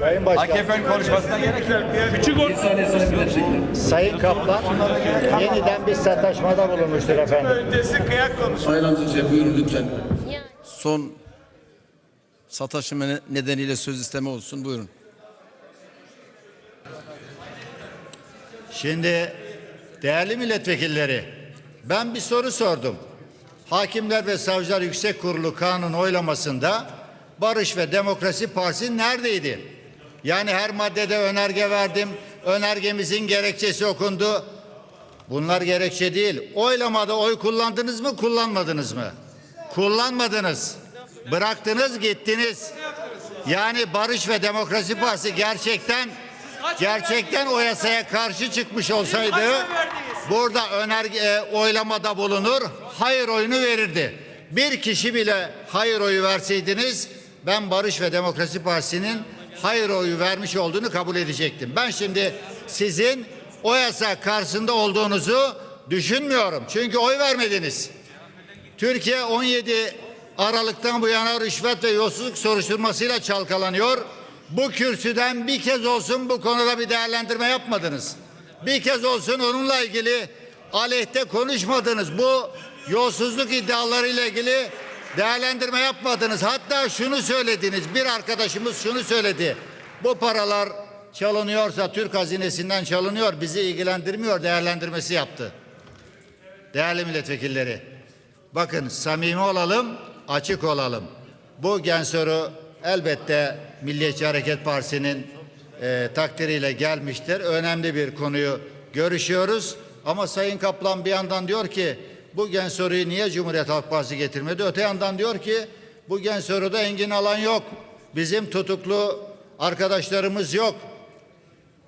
Sayın Başkan, AKP'nin konuşmasına gerek yok. Küçük or- Sayın Kaplan yeniden bir sataşmada bulunmuştur efendim. öncesi kıyak konuş. Sayın Aziz buyurun lütfen. Son sataşma nedeniyle söz isteme olsun. Buyurun. Şimdi değerli milletvekilleri ben bir soru sordum. Hakimler ve Savcılar Yüksek Kurulu kanun oylamasında Barış ve Demokrasi Partisi neredeydi? Yani her maddede önerge verdim. Önergemizin gerekçesi okundu. Bunlar gerekçe değil. Oylamada oy kullandınız mı, kullanmadınız mı? Kullanmadınız. Bıraktınız, gittiniz. Yani Barış ve Demokrasi Partisi gerçekten gerçekten o yasaya karşı çıkmış olsaydı burada önerge e, oylamada bulunur, hayır oyunu verirdi. Bir kişi bile hayır oyu verseydiniz ben Barış ve Demokrasi Partisi'nin hayır oyu vermiş olduğunu kabul edecektim. Ben şimdi sizin o yasa karşısında olduğunuzu düşünmüyorum. Çünkü oy vermediniz. Türkiye 17 Aralık'tan bu yana rüşvet ve yolsuzluk soruşturmasıyla çalkalanıyor. Bu kürsüden bir kez olsun bu konuda bir değerlendirme yapmadınız. Bir kez olsun onunla ilgili aleyhte konuşmadınız. Bu yolsuzluk iddialarıyla ilgili değerlendirme yapmadınız. Hatta şunu söylediniz. Bir arkadaşımız şunu söyledi. Bu paralar çalınıyorsa Türk hazinesinden çalınıyor. Bizi ilgilendirmiyor değerlendirmesi yaptı. Değerli milletvekilleri, bakın samimi olalım, açık olalım. Bu gen soru elbette Milliyetçi Hareket Partisi'nin e, takdiriyle gelmiştir. Önemli bir konuyu görüşüyoruz. Ama Sayın Kaplan bir yandan diyor ki bu gen soruyu niye Cumhuriyet Halk Partisi getirmedi? Öte yandan diyor ki bu gen soruda engin alan yok. Bizim tutuklu arkadaşlarımız yok.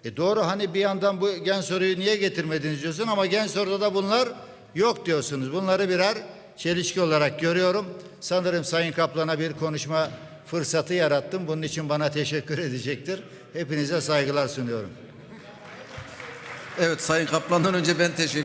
E doğru hani bir yandan bu gen soruyu niye getirmediniz diyorsun ama gen soruda da bunlar yok diyorsunuz. Bunları birer çelişki olarak görüyorum. Sanırım Sayın Kaplan'a bir konuşma fırsatı yarattım. Bunun için bana teşekkür edecektir. Hepinize saygılar sunuyorum. Evet Sayın Kaplan'dan önce ben teşekkür